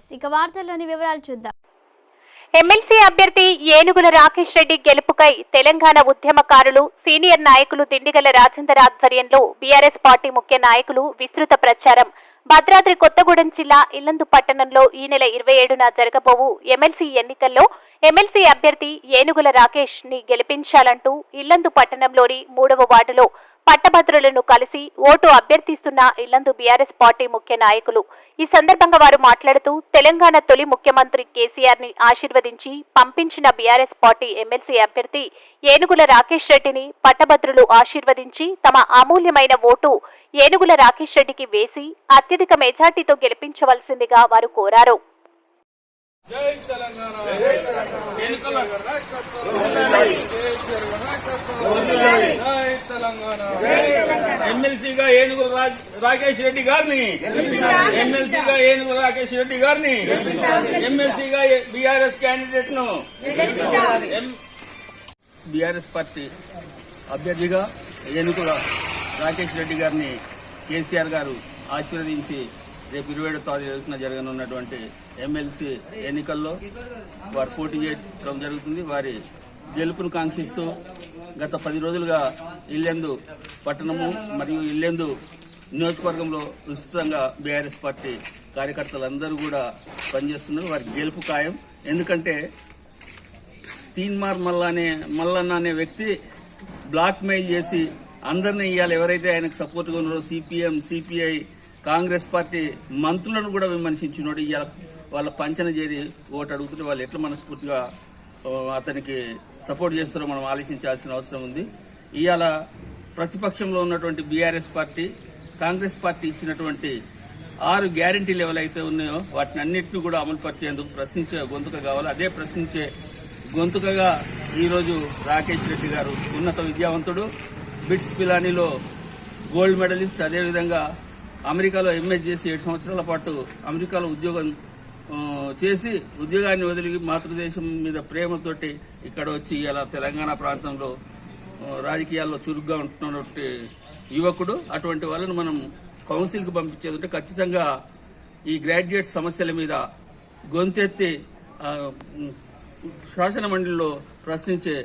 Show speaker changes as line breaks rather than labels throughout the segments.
TV ఇక వార్తల్లోని వివరాలు చూద్దాం.
ఎమ్మెల్సీ అభ్యర్థి ఏనుగుల రాకేష్ రెడ్డి గెలుపుకై తెలంగాణ ఉద్యమకారులు సీనియర్ నాయకులు దిండిగల రాజేందర్ ఆధ్వర్యంలో బీఆర్ఎస్ పార్టీ ముఖ్య నాయకులు విస్తృత ప్రచారం. భద్రాద్రి కొత్తగూడెం జిల్లా ఇల్లందు పట్టణంలో ఈ నెల ఇరవై ఏడున జరగబోవు ఎమ్మెల్సీ ఎన్నికల్లో ఎమ్మెల్సీ అభ్యర్థి ఏనుగుల రాకేష్ని గెలిపించాలంటూ ఇల్లందు పట్టణంలోని మూడవ వార్డులో పట్టభద్రులను కలిసి ఓటు అభ్యర్థిస్తున్న ఇల్లందు బీఆర్ఎస్ పార్టీ ముఖ్య నాయకులు. ఈ సందర్భంగా వారు మాట్లాడుతూ తెలంగాణ తొలి ముఖ్యమంత్రి కేసీఆర్ని ఆశీర్వదించి పంపించిన బీఆర్ఎస్ పార్టీ ఎమ్మెల్సీ అభ్యర్థి ఏనుగుల రాకేష్ రెడ్డిని పట్టభద్రులు ఆశీర్వదించి తమ అమూల్యమైన ఓటు ఏనుగుల రాకేష్ రెడ్డికి వేసి అత్యధిక మెజార్టీతో గెలిపించవలసిందిగా వారు కోరారు
జై తెలంగాణ జై తెలంగాణ ఎన్నికల ఎమ్మెల్సీగా ఏనుగు రాకేష్ రెడ్డి గారిని. ఎమ్మెల్సీగా ఏనుగు రాకేష్ రెడ్డి గారిని. ఎమ్మెల్సీగా బీఆర్ఎస్ క్యాండిడేట్ను బీఆర్ఎస్ పార్టీ అభ్యర్థిగా ఏనుగుల రాకేష్ రెడ్డి గారిని కేసీఆర్ గారు ఆశీర్వదించి రేపు ఇరవై ఏడో తారీఖున జరగనున్నటువంటి ఎమ్మెల్సీ ఎన్నికల్లో వారు పోటీ చేయడం జరుగుతుంది. వారి గెలుపును కాంక్షిస్తూ గత పది రోజులుగా ఇల్లెందు పట్టణము మరియు ఇల్లెందు నియోజకవర్గంలో విస్తృతంగా బీఆర్ఎస్ పార్టీ కార్యకర్తలందరూ కూడా పనిచేస్తున్నారు. వారి గెలుపు ఖాయం. ఎందుకంటే తీన్మార్ మల్ల అనే మల్లన్న అనే వ్యక్తి బ్లాక్ మెయిల్ చేసి అందరిని ఇవ్వాలి ఎవరైతే ఆయనకు సపోర్ట్గా ఉన్నారో సిపిఎం సిపిఐ కాంగ్రెస్ పార్టీ మంత్రులను కూడా విమర్శించినోడు ఇవాళ వాళ్ళ పంచన చేరి ఓటు అడుగుతుంటే వాళ్ళు ఎట్లా మనస్ఫూర్తిగా అతనికి సపోర్ట్ చేస్తారో మనం ఆలోచించాల్సిన అవసరం ఉంది. ఇవాళ ప్రతిపక్షంలో ఉన్నటువంటి బీఆర్ఎస్ పార్టీ కాంగ్రెస్ పార్టీ ఇచ్చినటువంటి ఆరు గ్యారంటీలు ఎవరైతే ఉన్నాయో వాటిని అన్నింటినీ కూడా అమలు పరిచేందుకు ప్రశ్నించే గొంతుక కావాలి. అదే ప్రశ్నించే గొంతుకగా ఈరోజు రాకేష్ రెడ్డి గారు ఉన్నత విద్యావంతుడు. బిట్స్ పిలానీలో గోల్డ్ మెడలిస్ట్. అదేవిధంగా అమెరికాలో ఎంఎస్ చేసి ఏడు సంవత్సరాల పాటు అమెరికాలో ఉద్యోగం చేసి ఉద్యోగాన్ని వదిలి మాతృదేశం మీద ప్రేమతోటి ఇక్కడ వచ్చి ఇలా తెలంగాణ ప్రాంతంలో రాజకీయాల్లో చురుగ్గా ఉంటున్నటువంటి యువకుడు అటువంటి వాళ్ళను మనం కౌన్సిల్కి పంపించేది ఉంటే ఖచ్చితంగా ఈ గ్రాడ్యుయేట్ సమస్యల మీద గొంతెత్తి శాసన మండలిలో ప్రశ్నించే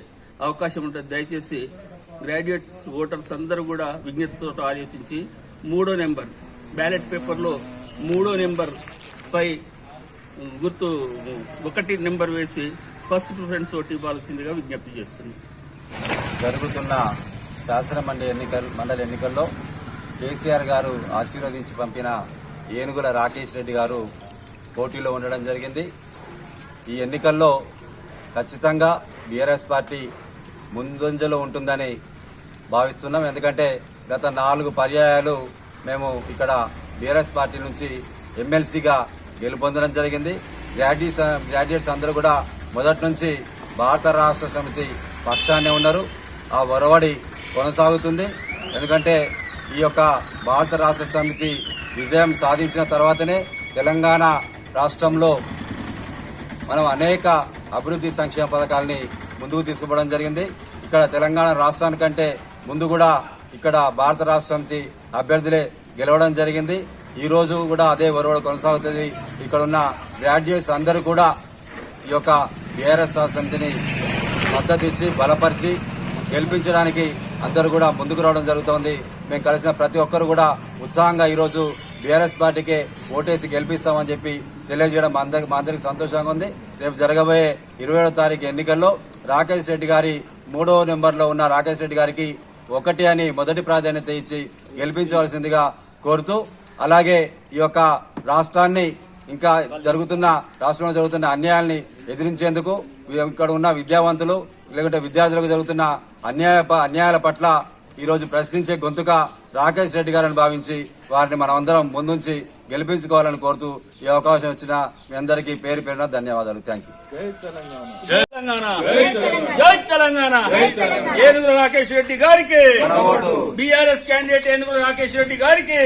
అవకాశం ఉంటుంది దయచేసి గ్రాడ్యుయేట్స్ ఓటర్స్ అందరూ కూడా విజ్ఞతతో ఆలోచించి మూడో నెంబర్ బ్యాలెట్ పేపర్లో మూడో నెంబర్ పై గుర్తు ఒకటి నెంబర్ వేసి ఫస్ట్ ప్రిఫరెన్స్ ఓటు ఇవ్వాల్సిందిగా విజ్ఞప్తి చేస్తుంది.
జరుగుతున్న శాసనమండలి ఎన్నికలు మండలి ఎన్నికల్లో కేసీఆర్ గారు ఆశీర్వదించి పంపిన ఏనుగుల రాకేష్ రెడ్డి గారు పోటీలో ఉండడం జరిగింది. ఈ ఎన్నికల్లో ఖచ్చితంగా బీఆర్ఎస్ పార్టీ ముందంజలో ఉంటుందని భావిస్తున్నాం. ఎందుకంటే గత నాలుగు పర్యాయాలు మేము ఇక్కడ బీఆర్ఎస్ పార్టీ నుంచి ఎమ్మెల్సీగా గెలుపొందడం జరిగింది. గ్రాడ్యుయేట్స్ గ్రాడ్యుయేట్స్ అందరూ కూడా మొదటి నుంచి భారత రాష్ట్ర సమితి పక్షాన్నే ఉన్నారు. ఆ ఒరవడి కొనసాగుతుంది. ఎందుకంటే ఈ యొక్క భారత రాష్ట్ర సమితి విజయం సాధించిన తర్వాతనే తెలంగాణ రాష్ట్రంలో మనం అనేక అభివృద్ధి సంక్షేమ పథకాలని ముందుకు తీసుకుపోవడం జరిగింది. ఇక్కడ తెలంగాణ రాష్ట్రానికంటే ముందు కూడా ఇక్కడ భారత రాష్ట్ర సమితి అభ్యర్థులే గెలవడం జరిగింది. ఈ రోజు కూడా అదే ఒరవడ కొనసాగుతుంది. ఇక్కడ ఉన్న గ్రాడ్యుయేట్స్ అందరూ కూడా ఈ యొక్క బీఆర్ఎస్ సమితిని మద్దతు ఇచ్చి బలపరిచి గెలిపించడానికి అందరూ కూడా ముందుకు రావడం జరుగుతోంది. మేము కలిసిన ప్రతి ఒక్కరు కూడా ఉత్సాహంగా ఈరోజు బీఆర్ఎస్ పార్టీకే ఓటేసి గెలిపిస్తామని చెప్పి తెలియజేయడం మా అందరికి మా అందరికి సంతోషంగా ఉంది. రేపు జరగబోయే ఇరవై ఏడో తారీఖు ఎన్నికల్లో రాకేష్ రెడ్డి గారి మూడో నెంబర్లో ఉన్న రాకేష్ రెడ్డి గారికి ఒకటి అని మొదటి ప్రాధాన్యత ఇచ్చి గెలిపించవలసిందిగా కోరుతూ అలాగే ఈ యొక్క రాష్ట్రాన్ని ఇంకా జరుగుతున్న రాష్ట్రంలో జరుగుతున్న అన్యాయాల్ని ఎదిరించేందుకు ఇక్కడ ఉన్న విద్యావంతులు లేకుంటే విద్యార్థులకు జరుగుతున్న అన్యాయ అన్యాయాల పట్ల ఈ రోజు ప్రశ్నించే గొంతుగా రాకేష్ రెడ్డి గారని భావించి వారిని మనమందరం ముందుంచి గెలిపించుకోవాలని కోరుతూ ఈ అవకాశం ఇచ్చిన మీ అందరికీ పేరు పేరున ధన్యవాదాలు. థ్యాంక్ యూ
జై తెలంగాణ. జై తెలంగాణ. ఏనుగుల రాకేష్ రెడ్డి గారికి. బీఆర్ఎస్ క్యాండిడేట్ ఏనుగుల రాకేష్ రెడ్డి గారికి.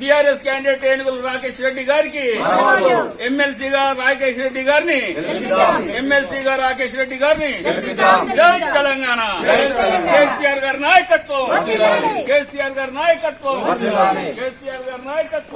బీఆర్ఎస్ క్యాండిడేట్ ఏనుగుల రాకేష్ రెడ్డి గారికి. ఎమ్మెల్సీగా రాకేష్ రెడ్డి గారిని. ఎమ్మెల్సీగా రాకేష్ రెడ్డి గారిని. జై తెలంగాణ. కేసీఆర్ గారి నాయకత్వం. కేసీఆర్ గారి నాయకత్వం. కేసీఆర్ గారి నాయకత్వం.